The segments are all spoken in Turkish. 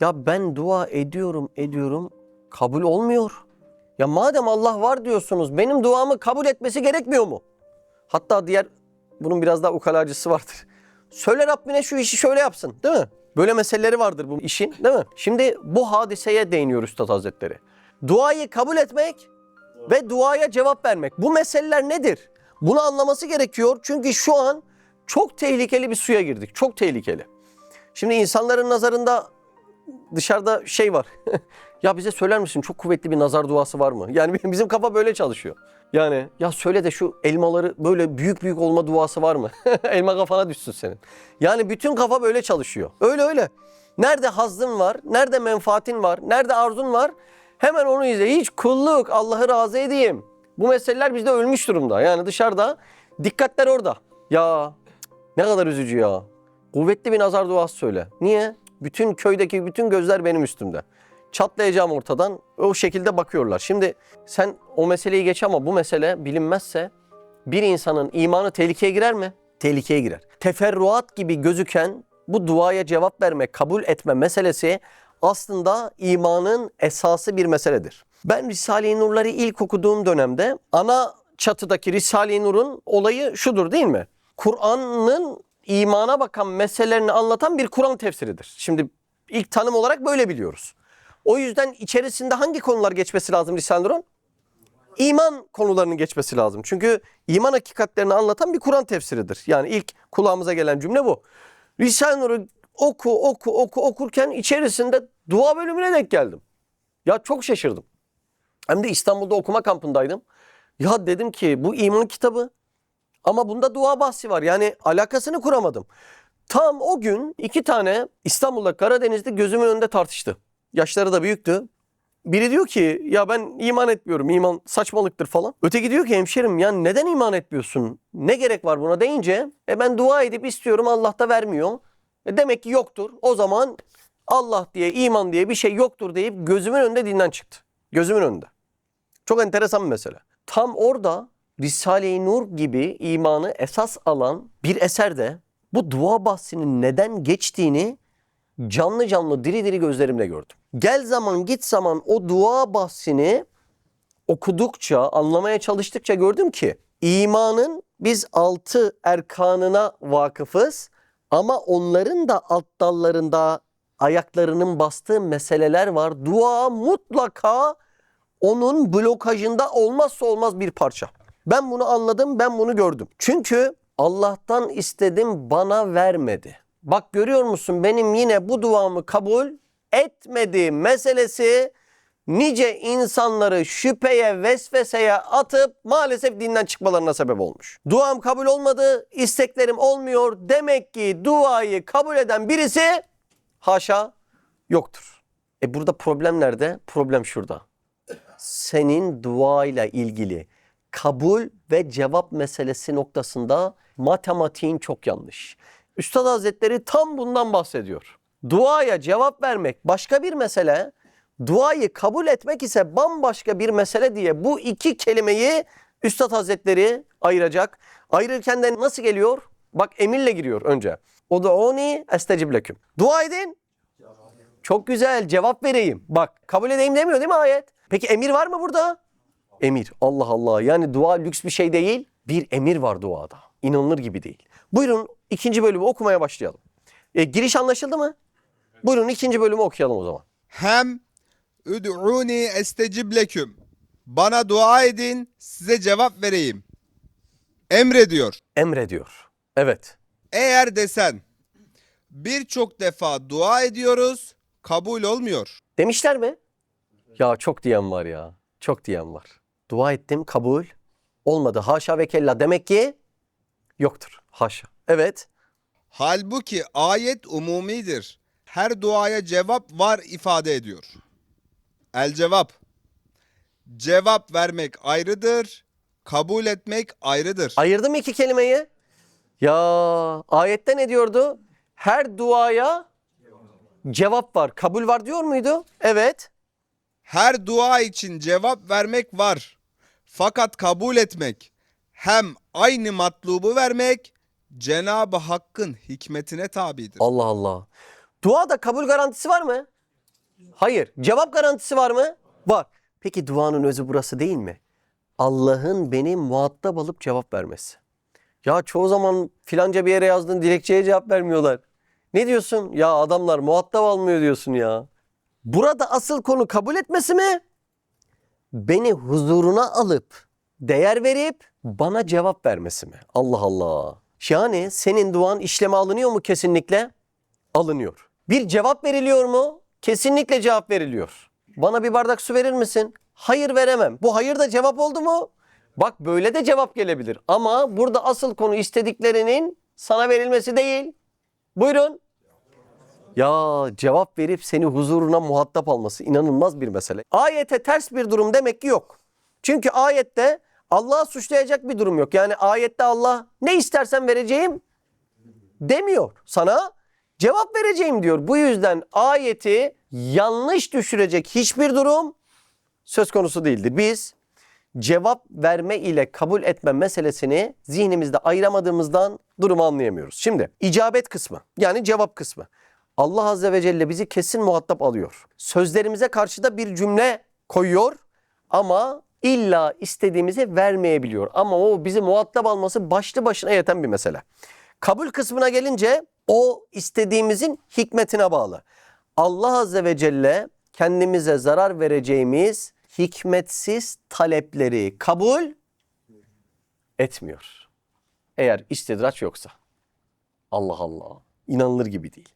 Ya ben dua ediyorum ediyorum kabul olmuyor. Ya madem Allah var diyorsunuz benim duamı kabul etmesi gerekmiyor mu? Hatta diğer bunun biraz daha ukalacısı vardır. Söyle Rabbine şu işi şöyle yapsın değil mi? Böyle meseleleri vardır bu işin değil mi? Şimdi bu hadiseye değiniyor Üstad Hazretleri. Duayı kabul etmek ve duaya cevap vermek. Bu meseleler nedir? Bunu anlaması gerekiyor çünkü şu an çok tehlikeli bir suya girdik. Çok tehlikeli. Şimdi insanların nazarında dışarıda şey var. ya bize söyler misin çok kuvvetli bir nazar duası var mı? Yani bizim kafa böyle çalışıyor. Yani ya söyle de şu elmaları böyle büyük büyük olma duası var mı? Elma kafana düşsün senin. Yani bütün kafa böyle çalışıyor. Öyle öyle. Nerede hazzın var, nerede menfaatin var, nerede arzun var hemen onu izle. Hiç kulluk, Allah'ı razı edeyim. Bu meseleler bizde ölmüş durumda. Yani dışarıda dikkatler orada. Ya ne kadar üzücü ya. Kuvvetli bir nazar duası söyle. Niye? Bütün köydeki bütün gözler benim üstümde. Çatlayacağım ortadan. O şekilde bakıyorlar. Şimdi sen o meseleyi geç ama bu mesele bilinmezse bir insanın imanı tehlikeye girer mi? Tehlikeye girer. Teferruat gibi gözüken bu duaya cevap verme, kabul etme meselesi aslında imanın esası bir meseledir. Ben Risale-i Nur'ları ilk okuduğum dönemde ana çatıdaki Risale-i Nur'un olayı şudur değil mi? Kur'an'ın imana bakan meselelerini anlatan bir Kur'an tefsiridir. Şimdi ilk tanım olarak böyle biliyoruz. O yüzden içerisinde hangi konular geçmesi lazım Risale-i Nur'un? İman konularının geçmesi lazım. Çünkü iman hakikatlerini anlatan bir Kur'an tefsiridir. Yani ilk kulağımıza gelen cümle bu. Risale-i Nur'u oku oku oku okurken içerisinde dua bölümüne denk geldim. Ya çok şaşırdım. Hem de İstanbul'da okuma kampındaydım. Ya dedim ki bu iman kitabı ama bunda dua bahsi var. Yani alakasını kuramadım. Tam o gün iki tane İstanbul'da Karadeniz'de gözümün önünde tartıştı. Yaşları da büyüktü. Biri diyor ki ya ben iman etmiyorum. iman saçmalıktır falan. Öteki diyor ki hemşerim ya neden iman etmiyorsun? Ne gerek var buna deyince e ben dua edip istiyorum Allah da vermiyor. E demek ki yoktur. O zaman Allah diye iman diye bir şey yoktur deyip gözümün önünde dinden çıktı. Gözümün önünde. Çok enteresan bir mesele. Tam orada Risale-i Nur gibi imanı esas alan bir eserde bu dua bahsinin neden geçtiğini canlı canlı diri diri gözlerimle gördüm. Gel zaman git zaman o dua bahsini okudukça, anlamaya çalıştıkça gördüm ki imanın biz altı erkanına vakıfız ama onların da alt dallarında ayaklarının bastığı meseleler var. Dua mutlaka onun blokajında olmazsa olmaz bir parça. Ben bunu anladım, ben bunu gördüm. Çünkü Allah'tan istedim bana vermedi. Bak görüyor musun benim yine bu duamı kabul etmedi meselesi nice insanları şüpheye, vesveseye atıp maalesef dinden çıkmalarına sebep olmuş. Duam kabul olmadı, isteklerim olmuyor. Demek ki duayı kabul eden birisi haşa yoktur. E burada problem nerede? Problem şurada. Senin duayla ilgili kabul ve cevap meselesi noktasında matematiğin çok yanlış. Üstad Hazretleri tam bundan bahsediyor. Duaya cevap vermek başka bir mesele, duayı kabul etmek ise bambaşka bir mesele diye bu iki kelimeyi Üstad Hazretleri ayıracak. Ayırırken de nasıl geliyor? Bak emirle giriyor önce. O da oni estecib leküm. Dua edin. Çok güzel cevap vereyim. Bak kabul edeyim demiyor değil mi ayet? Peki emir var mı burada? Emir. Allah Allah. Yani dua lüks bir şey değil. Bir emir var duada. İnanılır gibi değil. Buyurun ikinci bölümü okumaya başlayalım. E, giriş anlaşıldı mı? Buyurun ikinci bölümü okuyalım o zaman. Hem üd'uni estecib leküm. Bana dua edin, size cevap vereyim. Emrediyor. Emrediyor. Evet. Eğer desen birçok defa dua ediyoruz, kabul olmuyor. Demişler mi? Ya çok diyen var ya. Çok diyen var. Dua ettim kabul olmadı. Haşa ve kella demek ki yoktur. Haşa. Evet. Halbuki ayet umumidir. Her duaya cevap var ifade ediyor. El cevap. Cevap vermek ayrıdır, kabul etmek ayrıdır. Ayırdım iki kelimeyi. Ya ayette ne diyordu? Her duaya cevap var. Kabul var diyor muydu? Evet. Her dua için cevap vermek var. Fakat kabul etmek hem aynı matlubu vermek Cenab-ı Hakk'ın hikmetine tabidir. Allah Allah. Duada kabul garantisi var mı? Hayır. Cevap garantisi var mı? Var. Peki duanın özü burası değil mi? Allah'ın beni muhatap alıp cevap vermesi. Ya çoğu zaman filanca bir yere yazdığın dilekçeye cevap vermiyorlar. Ne diyorsun? Ya adamlar muhatap almıyor diyorsun ya. Burada asıl konu kabul etmesi mi? Beni huzuruna alıp değer verip bana cevap vermesi mi? Allah Allah. Yani senin duan işleme alınıyor mu kesinlikle? Alınıyor. Bir cevap veriliyor mu? Kesinlikle cevap veriliyor. Bana bir bardak su verir misin? Hayır veremem. Bu hayır da cevap oldu mu? Bak böyle de cevap gelebilir. Ama burada asıl konu istediklerinin sana verilmesi değil. Buyurun. Ya cevap verip seni huzuruna muhatap alması inanılmaz bir mesele. Ayete ters bir durum demek ki yok. Çünkü ayette Allah'ı suçlayacak bir durum yok. Yani ayette Allah ne istersen vereceğim demiyor. Sana cevap vereceğim diyor. Bu yüzden ayeti yanlış düşürecek hiçbir durum söz konusu değildir. Biz cevap verme ile kabul etme meselesini zihnimizde ayıramadığımızdan durumu anlayamıyoruz. Şimdi icabet kısmı yani cevap kısmı. Allah Azze ve Celle bizi kesin muhatap alıyor. Sözlerimize karşı da bir cümle koyuyor ama illa istediğimizi vermeyebiliyor. Ama o bizi muhatap alması başlı başına yeten bir mesele. Kabul kısmına gelince o istediğimizin hikmetine bağlı. Allah Azze ve Celle kendimize zarar vereceğimiz hikmetsiz talepleri kabul etmiyor. Eğer istidraç yoksa. Allah Allah. İnanılır gibi değil.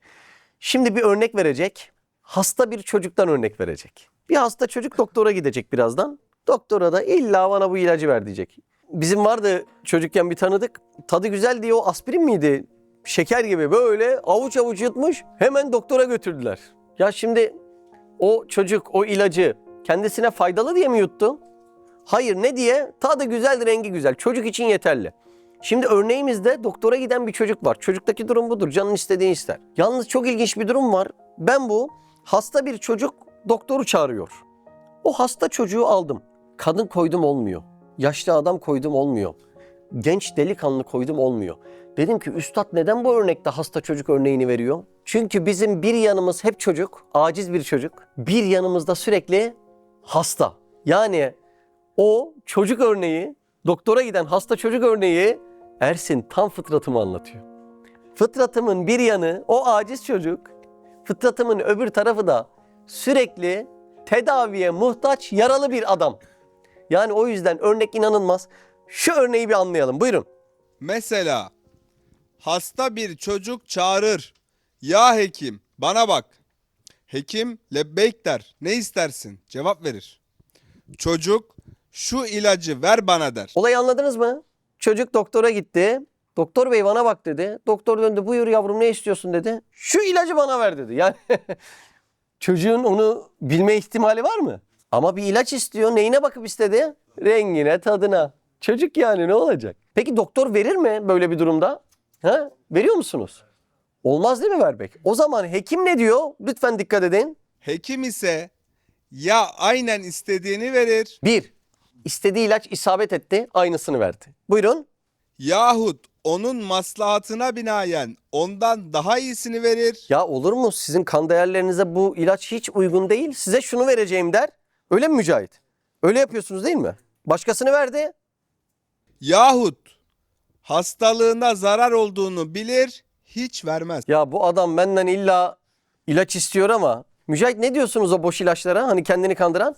Şimdi bir örnek verecek. Hasta bir çocuktan örnek verecek. Bir hasta çocuk doktora gidecek birazdan. Doktora da illa bana bu ilacı ver diyecek. Bizim vardı çocukken bir tanıdık. Tadı güzel diye o aspirin miydi? Şeker gibi böyle avuç avuç yutmuş. Hemen doktora götürdüler. Ya şimdi o çocuk o ilacı kendisine faydalı diye mi yuttu? Hayır ne diye? Tadı güzel, rengi güzel. Çocuk için yeterli. Şimdi örneğimizde doktora giden bir çocuk var. Çocuktaki durum budur. Canın istediğini ister. Yalnız çok ilginç bir durum var. Ben bu hasta bir çocuk doktoru çağırıyor. O hasta çocuğu aldım. Kadın koydum olmuyor. Yaşlı adam koydum olmuyor. Genç delikanlı koydum olmuyor. Dedim ki üstad neden bu örnekte hasta çocuk örneğini veriyor? Çünkü bizim bir yanımız hep çocuk, aciz bir çocuk. Bir yanımızda sürekli hasta. Yani o çocuk örneği, doktora giden hasta çocuk örneği Ersin tam fıtratımı anlatıyor. Fıtratımın bir yanı o aciz çocuk, fıtratımın öbür tarafı da sürekli tedaviye muhtaç yaralı bir adam. Yani o yüzden örnek inanılmaz. Şu örneği bir anlayalım. Buyurun. Mesela hasta bir çocuk çağırır. Ya hekim bana bak. Hekim lebbeyk der. Ne istersin? Cevap verir. Çocuk şu ilacı ver bana der. Olayı anladınız mı? Çocuk doktora gitti. Doktor bey bana bak dedi. Doktor döndü buyur yavrum ne istiyorsun dedi. Şu ilacı bana ver dedi. Yani çocuğun onu bilme ihtimali var mı? Ama bir ilaç istiyor. Neyine bakıp istedi? Rengine, tadına. Çocuk yani ne olacak? Peki doktor verir mi böyle bir durumda? Ha? Veriyor musunuz? Olmaz değil mi vermek? O zaman hekim ne diyor? Lütfen dikkat edin. Hekim ise ya aynen istediğini verir Bir, istediği ilaç isabet etti, aynısını verdi. Buyurun. yahut onun maslahatına binaen ondan daha iyisini verir. Ya olur mu sizin kan değerlerinize bu ilaç hiç uygun değil. Size şunu vereceğim der. Öyle mi Mücahit? Öyle yapıyorsunuz değil mi? Başkasını verdi. Yahut hastalığına zarar olduğunu bilir hiç vermez. Ya bu adam benden illa ilaç istiyor ama Mücahit ne diyorsunuz o boş ilaçlara? Hani kendini kandıran?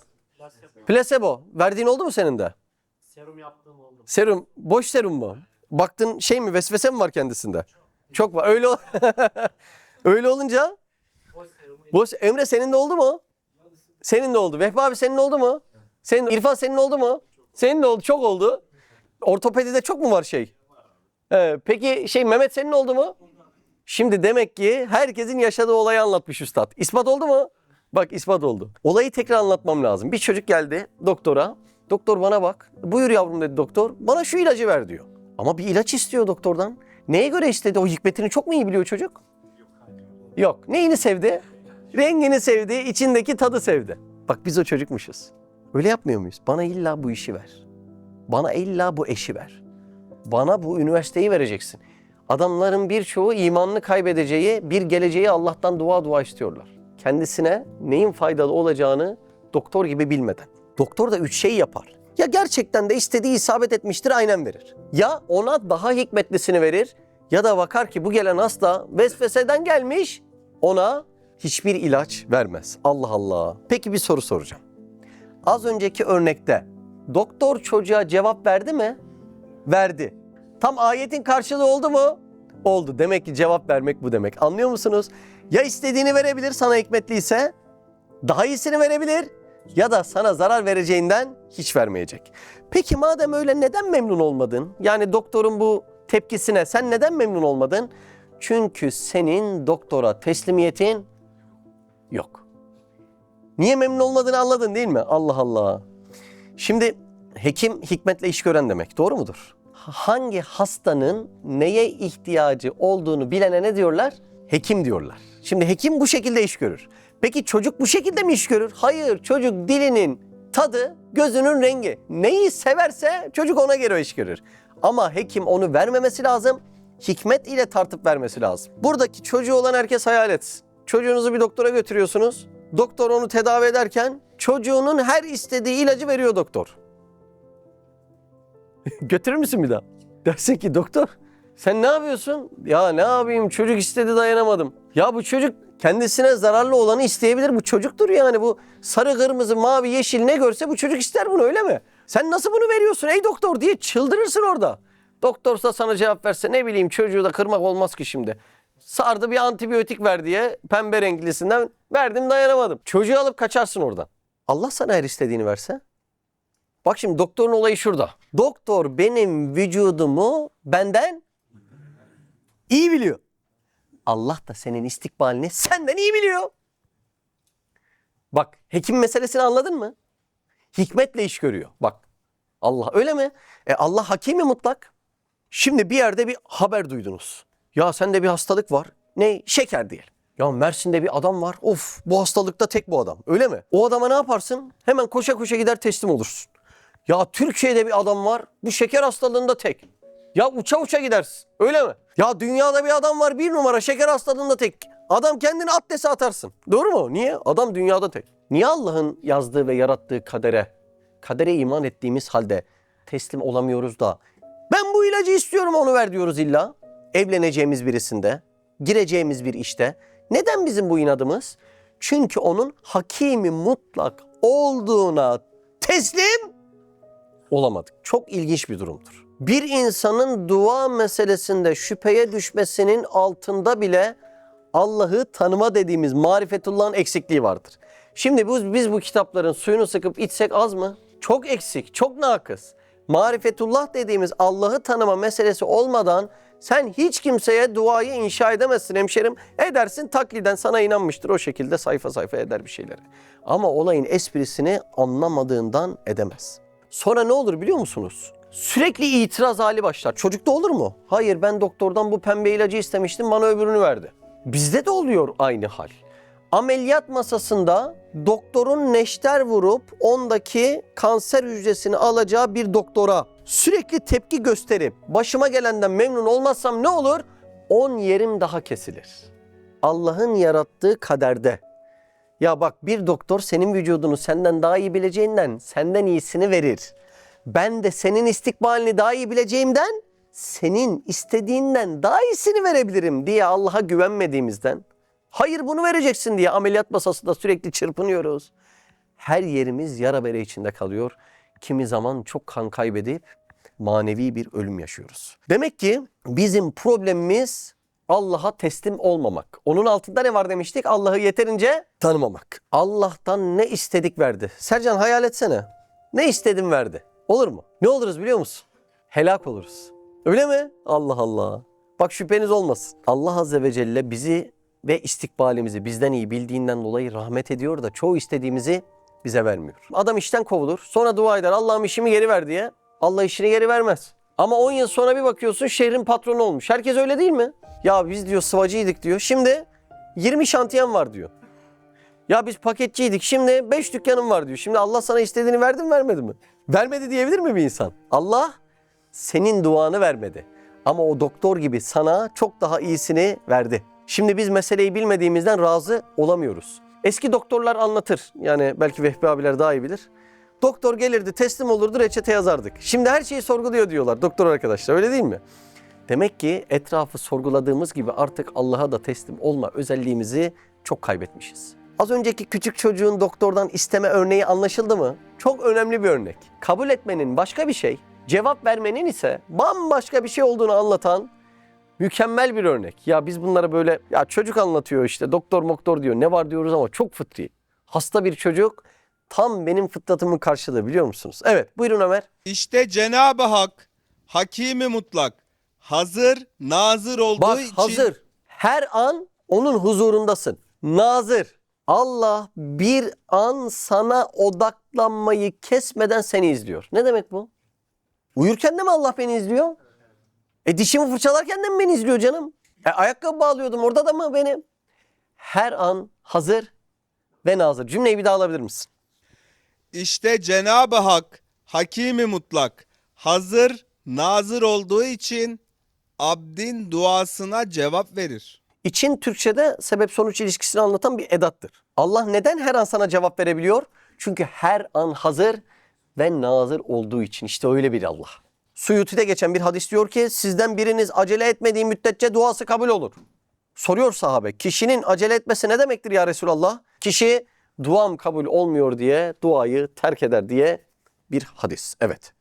Plasebo. Verdiğin oldu mu senin de? Serum yaptığım oldu. Serum. Boş serum mu? Baktın şey mi vesvese mi var kendisinde? Çok var. Öyle ol- Öyle olunca Boş boş Emre senin de oldu mu? Senin de oldu. Vehbi abi senin oldu mu? Senin İrfan senin oldu mu? Senin de oldu. Çok oldu. Ortopedide çok mu var şey? Ee, peki şey Mehmet senin oldu mu? Şimdi demek ki herkesin yaşadığı olayı anlatmış üstad. İspat oldu mu? Bak ispat oldu. Olayı tekrar anlatmam lazım. Bir çocuk geldi doktora. Doktor bana bak. Buyur yavrum dedi doktor. Bana şu ilacı ver diyor. Ama bir ilaç istiyor doktordan. Neye göre istedi? O hikmetini çok mu iyi biliyor çocuk? Yok. Neyini sevdi? Rengini sevdi, içindeki tadı sevdi. Bak biz o çocukmuşuz. Öyle yapmıyor muyuz? Bana illa bu işi ver. Bana illa bu eşi ver. Bana bu üniversiteyi vereceksin. Adamların birçoğu imanını kaybedeceği bir geleceği Allah'tan dua dua istiyorlar. Kendisine neyin faydalı olacağını doktor gibi bilmeden. Doktor da üç şey yapar. Ya gerçekten de istediği isabet etmiştir aynen verir. Ya ona daha hikmetlisini verir ya da bakar ki bu gelen hasta vesveseden gelmiş ona hiçbir ilaç vermez. Allah Allah. Peki bir soru soracağım. Az önceki örnekte doktor çocuğa cevap verdi mi? Verdi. Tam ayetin karşılığı oldu mu? Oldu. Demek ki cevap vermek bu demek. Anlıyor musunuz? Ya istediğini verebilir sana hikmetliyse, daha iyisini verebilir ya da sana zarar vereceğinden hiç vermeyecek. Peki madem öyle neden memnun olmadın? Yani doktorun bu tepkisine sen neden memnun olmadın? Çünkü senin doktora teslimiyetin yok. Niye memnun olmadığını anladın değil mi? Allah Allah. Şimdi hekim hikmetle iş gören demek. Doğru mudur? Hangi hastanın neye ihtiyacı olduğunu bilene ne diyorlar? Hekim diyorlar. Şimdi hekim bu şekilde iş görür. Peki çocuk bu şekilde mi iş görür? Hayır, çocuk dilinin tadı, gözünün rengi. Neyi severse çocuk ona göre iş görür. Ama hekim onu vermemesi lazım. Hikmet ile tartıp vermesi lazım. Buradaki çocuğu olan herkes hayal etsin. Çocuğunuzu bir doktora götürüyorsunuz. Doktor onu tedavi ederken çocuğunun her istediği ilacı veriyor doktor. Götürür müsün bir daha? Dersin ki doktor sen ne yapıyorsun? Ya ne yapayım çocuk istedi dayanamadım. Ya bu çocuk kendisine zararlı olanı isteyebilir. Bu çocuktur yani bu sarı kırmızı mavi yeşil ne görse bu çocuk ister bunu öyle mi? Sen nasıl bunu veriyorsun ey doktor diye çıldırırsın orada. Doktorsa sana cevap verse ne bileyim çocuğu da kırmak olmaz ki şimdi. Sardı bir antibiyotik ver diye pembe renklisinden verdim dayanamadım. Çocuğu alıp kaçarsın oradan. Allah sana her istediğini verse Bak şimdi doktorun olayı şurada. Doktor benim vücudumu benden iyi biliyor. Allah da senin istikbalini senden iyi biliyor. Bak hekim meselesini anladın mı? Hikmetle iş görüyor. Bak Allah öyle mi? E Allah hakimi mutlak. Şimdi bir yerde bir haber duydunuz. Ya sende bir hastalık var. Ne? Şeker diyelim. Ya Mersin'de bir adam var. Of bu hastalıkta tek bu adam. Öyle mi? O adama ne yaparsın? Hemen koşa koşa gider teslim olursun. Ya Türkiye'de bir adam var. Bu şeker hastalığında tek. Ya uça uça gidersin. Öyle mi? Ya dünyada bir adam var bir numara şeker hastalığında tek. Adam kendini abdese atarsın. Doğru mu? Niye? Adam dünyada tek. Niye Allah'ın yazdığı ve yarattığı kadere, kadere iman ettiğimiz halde teslim olamıyoruz da ben bu ilacı istiyorum onu ver diyoruz illa. Evleneceğimiz birisinde, gireceğimiz bir işte. Neden bizim bu inadımız? Çünkü onun hakimi mutlak olduğuna teslim olamadık. Çok ilginç bir durumdur. Bir insanın dua meselesinde şüpheye düşmesinin altında bile Allah'ı tanıma dediğimiz marifetullah'ın eksikliği vardır. Şimdi biz, biz bu kitapların suyunu sıkıp içsek az mı? Çok eksik, çok nakıs. Marifetullah dediğimiz Allah'ı tanıma meselesi olmadan sen hiç kimseye duayı inşa edemezsin hemşerim. Edersin takliden sana inanmıştır o şekilde sayfa sayfa eder bir şeyleri. Ama olayın esprisini anlamadığından edemez. Sonra ne olur biliyor musunuz? Sürekli itiraz hali başlar. Çocukta olur mu? Hayır ben doktordan bu pembe ilacı istemiştim bana öbürünü verdi. Bizde de oluyor aynı hal. Ameliyat masasında doktorun neşter vurup ondaki kanser hücresini alacağı bir doktora sürekli tepki gösterip başıma gelenden memnun olmazsam ne olur? 10 yerim daha kesilir. Allah'ın yarattığı kaderde ya bak bir doktor senin vücudunu senden daha iyi bileceğinden senden iyisini verir. Ben de senin istikbalini daha iyi bileceğimden senin istediğinden daha iyisini verebilirim diye Allah'a güvenmediğimizden hayır bunu vereceksin diye ameliyat masasında sürekli çırpınıyoruz. Her yerimiz yara bere içinde kalıyor. Kimi zaman çok kan kaybedip manevi bir ölüm yaşıyoruz. Demek ki bizim problemimiz Allah'a teslim olmamak. Onun altında ne var demiştik? Allah'ı yeterince tanımamak. Allah'tan ne istedik verdi. Sercan hayal etsene. Ne istedim verdi. Olur mu? Ne oluruz biliyor musun? Helak oluruz. Öyle mi? Allah Allah. Bak şüpheniz olmasın. Allah Azze ve Celle bizi ve istikbalimizi bizden iyi bildiğinden dolayı rahmet ediyor da çoğu istediğimizi bize vermiyor. Adam işten kovulur. Sonra dua eder Allah'ım işimi geri ver diye. Allah işini geri vermez. Ama 10 yıl sonra bir bakıyorsun şehrin patronu olmuş. Herkes öyle değil mi? Ya biz diyor sıvacıydık diyor. Şimdi 20 şantiyem var diyor. Ya biz paketçiydik. Şimdi 5 dükkanım var diyor. Şimdi Allah sana istediğini verdi mi vermedi mi? Vermedi diyebilir mi bir insan? Allah senin duanı vermedi. Ama o doktor gibi sana çok daha iyisini verdi. Şimdi biz meseleyi bilmediğimizden razı olamıyoruz. Eski doktorlar anlatır. Yani belki Vehbi abiler daha iyi bilir. Doktor gelirdi, teslim olurdu, reçete yazardık. Şimdi her şeyi sorguluyor diyorlar doktor arkadaşlar. Öyle değil mi? Demek ki etrafı sorguladığımız gibi artık Allah'a da teslim olma özelliğimizi çok kaybetmişiz. Az önceki küçük çocuğun doktordan isteme örneği anlaşıldı mı? Çok önemli bir örnek. Kabul etmenin başka bir şey, cevap vermenin ise bambaşka bir şey olduğunu anlatan mükemmel bir örnek. Ya biz bunlara böyle ya çocuk anlatıyor işte doktor moktor diyor ne var diyoruz ama çok fıtri. Hasta bir çocuk tam benim fıtratımın karşılığı biliyor musunuz? Evet buyurun Ömer. İşte Cenab-ı Hak hakimi mutlak hazır nazır olduğu Bak için hazır. Her an onun huzurundasın. Nazır. Allah bir an sana odaklanmayı kesmeden seni izliyor. Ne demek bu? Uyurken de mi Allah beni izliyor? E dişimi fırçalarken de mi beni izliyor canım? E ayakkabı bağlıyordum orada da mı beni? Her an hazır ve nazır. Cümleyi bir daha alabilir misin? İşte Cenab-ı Hak hakimi mutlak hazır nazır olduğu için abdin duasına cevap verir. İçin Türkçe'de sebep sonuç ilişkisini anlatan bir edattır. Allah neden her an sana cevap verebiliyor? Çünkü her an hazır ve nazır olduğu için. İşte öyle bir Allah. Suyuti'de geçen bir hadis diyor ki sizden biriniz acele etmediği müddetçe duası kabul olur. Soruyor sahabe kişinin acele etmesi ne demektir ya Resulallah? Kişi duam kabul olmuyor diye duayı terk eder diye bir hadis. Evet.